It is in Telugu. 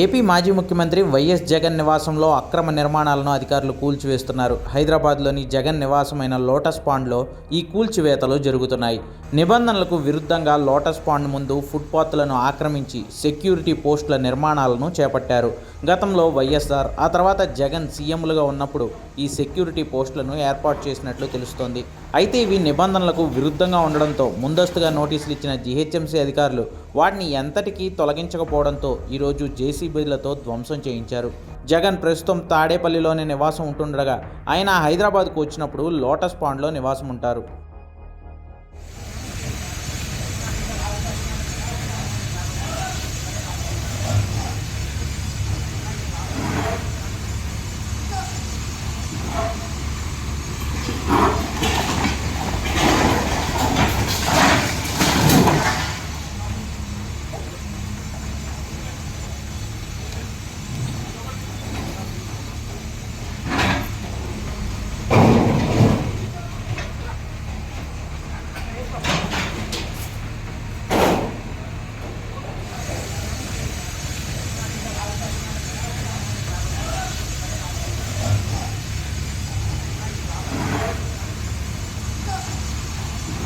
ఏపీ మాజీ ముఖ్యమంత్రి వైఎస్ జగన్ నివాసంలో అక్రమ నిర్మాణాలను అధికారులు కూల్చివేస్తున్నారు. హైదరాబాద్లోని జగన్ నివాసమైన లోటస్ పాండ్లో ఈ కూల్చివేతలు జరుగుతున్నాయి. నిబంధనలకు విరుద్ధంగా లోటస్ పాండ్ ముందు ఫుట్పాత్లను ఆక్రమించి సెక్యూరిటీ పోస్టుల నిర్మాణాలను చేపట్టారు. గతంలో వైఎస్ఆర్ ఆ తర్వాత జగన్ సీఎంలుగా ఉన్నప్పుడు ఈ సెక్యూరిటీ పోస్టులను ఏర్పాటు చేసినట్లు తెలుస్తోంది. అయితే ఇవి నిబంధనలకు విరుద్ధంగా ఉండడంతో ముందస్తుగా నోటీసులు ఇచ్చిన జీహెచ్ఎంసీ అధికారులు వాటిని ఎంతటికీ తొలగించకపోవడంతో ఈరోజు జేసీ జేసీబీలతో ధ్వంసం చేయించారు. జగన్ ప్రస్తుతం తాడేపల్లిలోనే నివాసం ఉంటుండగా ఆయన హైదరాబాద్కు వచ్చినప్పుడు లోటస్ పాండ్లో నివాసం ఉంటారు